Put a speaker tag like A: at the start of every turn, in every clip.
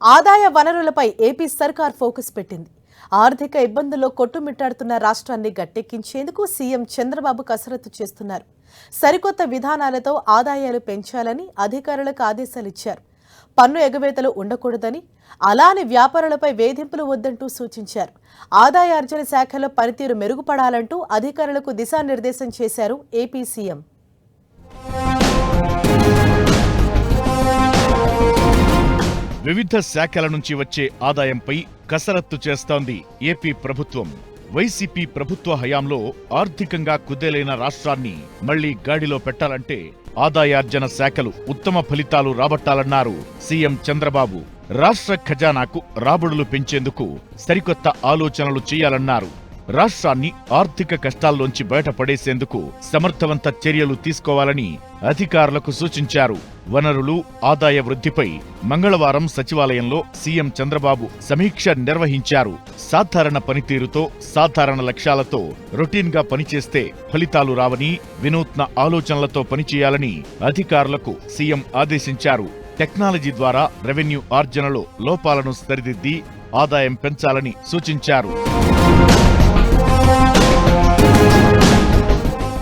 A: ఆదాయ వనరులపై ఏపీ సర్కార్ ఫోకస్ పెట్టింది. ఆర్థిక ఇబ్బందుల్లో కొట్టుమిట్టాడుతున్న రాష్ట్రాన్ని గట్టెక్కించేందుకు సీఎం చంద్రబాబు కసరత్తు చేస్తున్నారు. సరికొత్త విధానాలతో ఆదాయాలు పెంచాలని అధికారులకు ఆదేశాలిచ్చారు పన్ను ఎగవేతలు ఉండకూడదని అలానే వ్యాపారులపై వేధింపులు వద్దంటూ సూచించారు. ఆదాయార్జన శాఖలో పనితీరు మెరుగుపడాలంటూ అధికారులకు దిశానిర్దేశం చేశారు ఏపీ సీఎం.
B: వివిధ శాఖల నుంచి వచ్చే ఆదాయంపై కసరత్తు చేస్తోంది ఏపీ ప్రభుత్వం. వైసీపీ ప్రభుత్వ హయాంలో ఆర్థికంగా కుదేలైన రాష్ట్రాన్ని మళ్ళీ గాడిలో పెట్టాలంటే ఆదాయార్జన శాఖలు ఉత్తమ ఫలితాలు రాబట్టాలన్నారు సీఎం చంద్రబాబు. రాష్ట్ర ఖజానాకు రాబడులు పెంచేందుకు సరికొత్త ఆలోచనలు చేయాలన్నారు రాష్ట్రాన్ని ఆర్థిక కష్టాల్లోంచి బయటపడేసేందుకు సమర్థవంత చర్యలు తీసుకోవాలని అధికారులకు సూచించారు. వనరులు ఆదాయ వృద్ధిపై మంగళవారం సచివాలయంలో సీఎం చంద్రబాబు సమీక్ష నిర్వహించారు. సాధారణ పనితీరుతో సాధారణ లక్ష్యాలతో రొటీన్గా పనిచేస్తే ఫలితాలు రావని వినూత్న ఆలోచనలతో పనిచేయాలని అధికారులకు సీఎం ఆదేశించారు. టెక్నాలజీ ద్వారా రెవెన్యూ ఆర్జనలో లోపాలను సరిదిద్ది ఆదాయం పెంచాలని సూచించారు.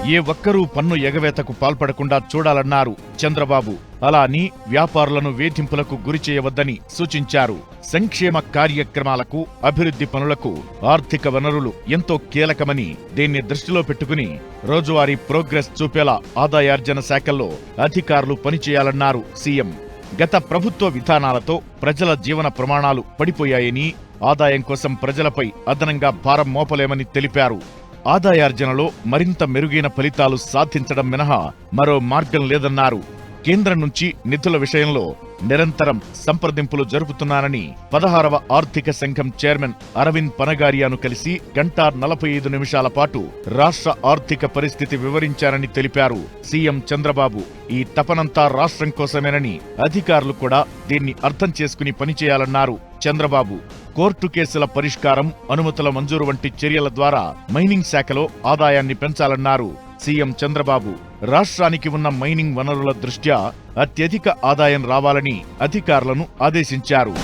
B: ఏ ఒక్కరూ పన్ను ఎగవేతకు పాల్పడకుండా చూడాలన్నారు చంద్రబాబు. అలా అని వ్యాపారులను వేధింపులకు గురి చేయవద్దని సూచించారు. సంక్షేమ కార్యక్రమాలకు అభివృద్ధి పనులకు ఆర్థిక వనరులు ఎంతో కీలకమని దీన్ని దృష్టిలో పెట్టుకుని రోజువారీ ప్రోగ్రెస్ చూపేలా ఆదాయార్జన శాఖల్లో అధికారులు పనిచేయాలన్నారు సీఎం. గత ప్రభుత్వ విధానాలతో ప్రజల జీవన ప్రమాణాలు పడిపోయాయని ఆదాయం కోసం ప్రజలపై అదనంగా భారం మోపలేమని తెలిపారు. ఆదాయార్జనలో మరింత మెరుగైన ఫలితాలు సాధించడం మినహా మరో మార్గం లేదన్నారు. కేంద్రం నుంచి నిధుల విషయంలో నిరంతరం సంప్రదింపులు జరుపుతున్నానని పదహారవ ఆర్థిక సంఘం చైర్మన్ అరవింద్ పనగారియాను కలిసి గంటా నలభై ఐదు నిమిషాల పాటు రాష్ట్ర ఆర్థిక పరిస్థితి వివరించారని తెలిపారు. సీఎం చంద్రబాబు ఈ తపనంతా రాష్ట్రం కోసమేనని అధికారులు కూడా దీన్ని అర్థం చేసుకుని పనిచేయాలన్నారు. చంద్రబాబు కోర్టు కేసుల పరిష్కారం అనుమతుల మంజూరు వంటి చర్యల ద్వారా మైనింగ్ శాఖలో ఆదాయాన్ని పెంచాలన్నారు సీఎం చంద్రబాబు. రాష్ట్రానికి ఉన్న మైనింగ్ వనరుల దృష్ట్యా అత్యధిక ఆదాయం రావాలని అధికారులను ఆదేశించారు.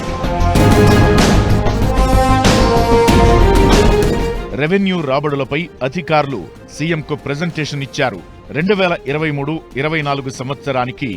B: రెవెన్యూ రాబడులపై అధికారులు సీఎంకు ప్రెజెంటేషన్ ఇచ్చారు. రెండు వేల ఇరవై మూడు ఇరవై నాలుగు సంవత్సరానికి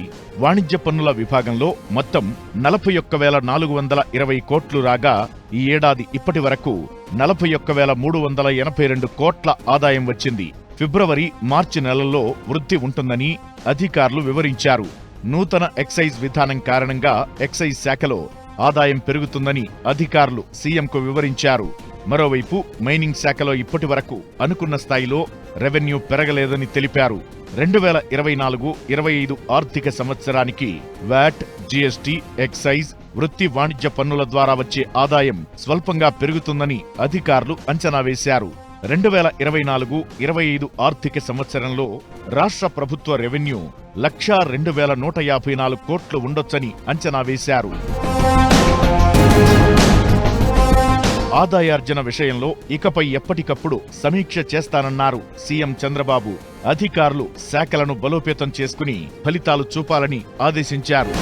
B: వాణిజ్య పన్నుల విభాగంలో మొత్తం నలభై ఒక్క వేల నాలుగు వందల ఇరవై కోట్లు రాగా ఈ ఏడాది ఇప్పటి వరకు నలభై ఒక్క వేల మూడు వందల ఎనభై రెండు కోట్ల ఆదాయం వచ్చింది. ఫిబ్రవరి మార్చి నెలల్లో వృద్ధి ఉంటుందని అధికారులు వివరించారు. నూతన ఎక్సైజ్ విధానం కారణంగా ఎక్సైజ్ శాఖలో ఆదాయం పెరుగుతుందని అధికారులు సీఎంకు వివరించారు. మరోవైపు మైనింగ్ శాఖలో ఇప్పటి వరకు అనుకున్న స్థాయిలో రెవెన్యూ పెరగలేదని తెలిపారు. రెండు వేల ఇరవై నాలుగు ఇరవై ఐదు ఆర్థిక సంవత్సరానికి వ్యాట్ జీఎస్టీ ఎక్సైజ్ వృత్తి వాణిజ్య పన్నుల ద్వారా వచ్చే ఆదాయం స్వల్పంగా పెరుగుతుందని అధికారులు అంచనా వేశారు. రెండు వేల ఇరవై నాలుగు ఇరవై ఐదు ఆర్థిక సంవత్సరంలో రాష్ట్ర ప్రభుత్వ రెవెన్యూ లక్షా రెండు వేల నూట యాభై నాలుగు కోట్లు ఉండొచ్చని అంచనా వేశారు. ఆదాయార్జన విషయంలో ఇకపై ఎప్పటికప్పుడు సమీక్ష చేస్తానన్నారు సీఎం చంద్రబాబు. అధికారులు శాఖలను బలోపేతం చేసుకుని ఫలితాలు చూపాలని ఆదేశించారు.